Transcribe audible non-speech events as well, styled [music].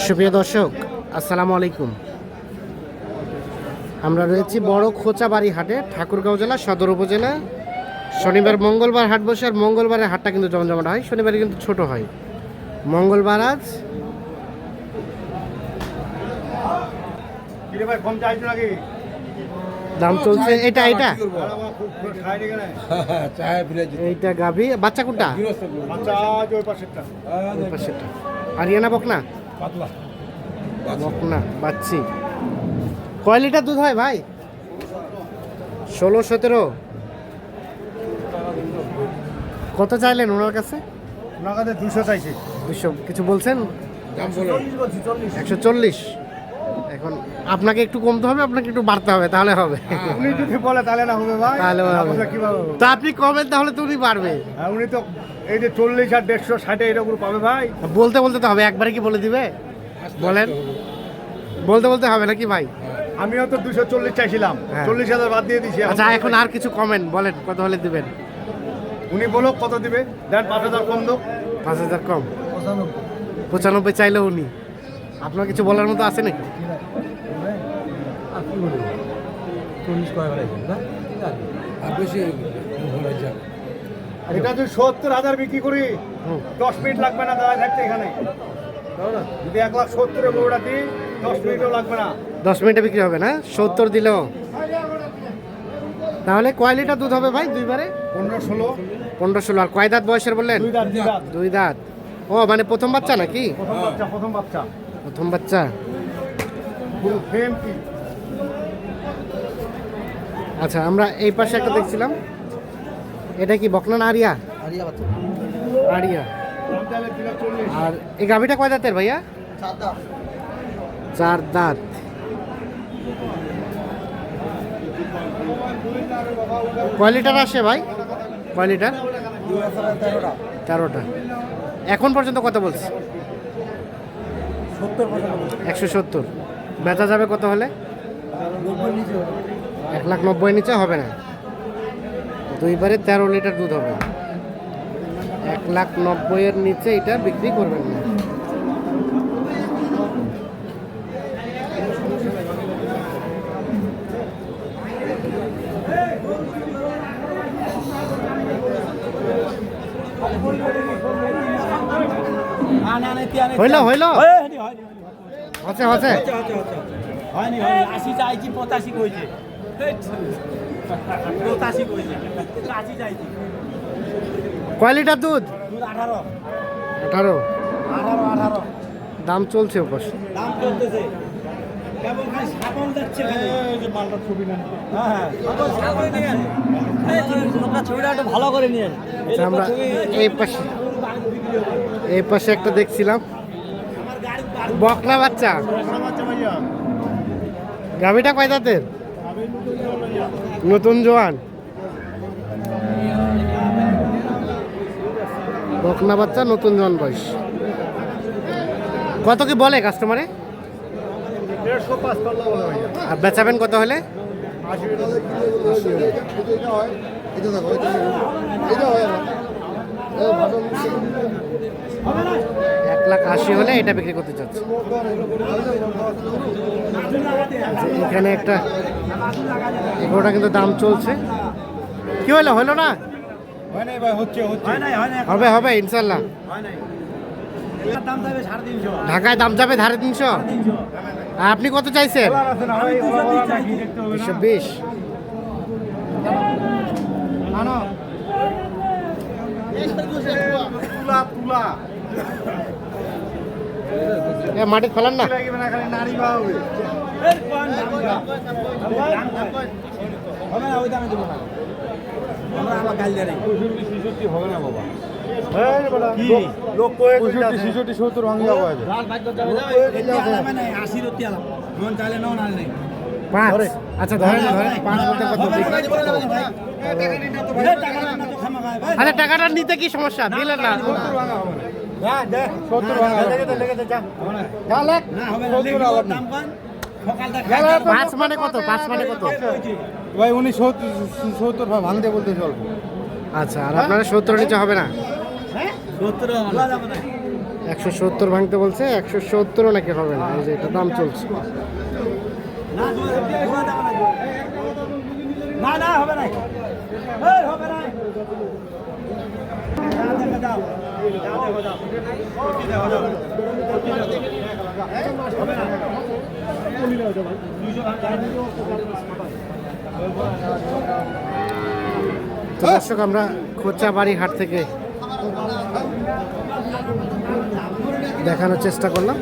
সুপ্রিয় দর্শক আসসালামু আলাইকুম। আমরা রয়েছি বড় খোঁচাবাড়ি হাটে ঠাকুরগাঁও জেলা সদর উপজেলা। শনিবার মঙ্গলবার হাট বসে আর মঙ্গলবারের হাটটা কিন্তু জমজমাট হয়। শনিবারে কিন্তু ছোট হয়। মঙ্গলবার আজ দাম চলছে এটা এটা। [laughs] এইটা গাভি। বাচ্চা কোনটা? আরিয়ানা বকনা? বকনা বাচ্চি। কয় লিটার দুধ হয় ভাই? ষোলো সতেরো? কত চাইলেন ওনার কাছে? ওনার কাছে দুশো চাইছি। দুশো কিছু বলছেন? একশো চল্লিশ। এখন আপনাকে একটু কমতে হবে আপনাকে একটু বাড়তে হবে তাহলে হবে। উনি যদি বলে তাহলে না হবে ভাই। তাহলে হবে। কীভাবে? তা আপনি কমেন তাহলে তো উনি পারবে হ্যাঁ, উনি তো এই যে চল্লিশ আর দেড়শো ষাটে এরকম পাবে ভাই। বলতে বলতে তো হবে একবারে কি বলে দিবে? বলেন। বলতে বলতে হবে নাকি ভাই? আমিও তো দুশো চল্লিশ চাইছিলাম। হ্যাঁ। চল্লিশ হাজার বাদ দিয়ে দিছি। আচ্ছা এখন আর কিছু কমেন বলেন কত হলে দিবেন? উনি বলো কত দিবে। দেন পাঁচ হাজার কম দো পাঁচ হাজার কম। পঁচানব্বই চাইলে উনি। আপনার কিছু বলার মতো আছে নাকি? এটা যদি সত্তর হাজার বিক্রি করি। দশ মিনিট লাগবে না দাদা থাকতে এখানে। যদি এক লাখ সত্তরে বউটা দিই দশ মিনিটও লাগবে না। দশ মিনিটে বিক্রি হবে না? সত্তর দিলেও? তাহলে কয় লিটার দুধ হবে ভাই দুইবারে? পনেরো ষোলো। পনেরো ষোলো। আর কয় দাঁত বয়সের বললেন? দুই দুই দাঁত। দুই দাঁত। ও মানে প্রথম বাচ্চা নাকি? প্রথম বাচ্চা প্রথম বাচ্চা। প্রথম বাচ্চা। আচ্ছা আমরা এই পাশে একটা দেখছিলাম। এটা কি বকনা না আরিয়া? আরিয়া তাহলে আর এই গাভিটা কয় দাঁতের ভাইয়া? চার দাঁত। কয় লিটার আসে ভাই? কয় লিটার? তেরোটা। এখন পর্যন্ত কত বলছে? একশো সত্তর। বেচা যাবে কত হলে? এক লাখ নব্বই নিচে হবে না। দুইবারে তেরো লিটার দুধ হবে। এক লাখ নব্বইয়ের নিচে এটা বিক্রি করবেন না। হইল হইল। আছে আছে। হয়নি হয়নি আশি চাইছি পঁচাশি কইছে। পঁচাশি কইছে। আশি চাইছি কয় লিটার দুধ? দুধ আঠারো। আঠারো। আঠারো আঠারো। দাম চলছে ওপাশ দাম চলতেছে। যাচ্ছে মালটা ছবি হ্যাঁ হ্যাঁ। ছবিটা একটু ভালো করে নিয়ে আচ্ছা, আমরা এই পাশে এই পাশে একটা দেখছিলাম। বকলা বাচ্চা। গাভিটা কয় দাঁতের নতুন জোয়ান। বকনা বাচ্চা, নতুন জোয়ান বয়স। কত কি বলে কাস্টমারে আর বেচাবেন কত হলে? আশি হলে এটা বিক্রি করতে চাচ্ছে। এখানে একটা এগুলোটা কিন্তু দাম চলছে। কি হলো? হলো না? হয় হয় হয় হবে হবে ইনশাল্লাহ ঢাকায় দাম যাবে সাড়ে তিনশো? আপনি কত চাইছেন? দুশো বিশ তুলা তুলা মাটি ফেলান না। হবে না। মন আচ্ছা ধরেন ধরেন পাঁচ বলতে কত। আরে টাকাটা নিতে কি সমস্যা? দিলেন না। সত্তর ভাঙা না, হবে না, লেগে ওর দাম কম, সকালটা খাই দাও। পাঁচ মানে কত? পাঁচ মানে কত? ভাই উনি সত্তর সত্তর ভাঙতে বলতে চলবো। আচ্ছা আর আপনারা সত্তর নিচে হবে না? একশো সত্তর ভাঙতে বলছে একশো সত্তরও নাকি হবে না? এই যে এটা দাম চলছে। না হবে না এই হবে না দর্শক আমরা খোঁচাবাড়ি হাট থেকে দেখানোর চেষ্টা করলাম।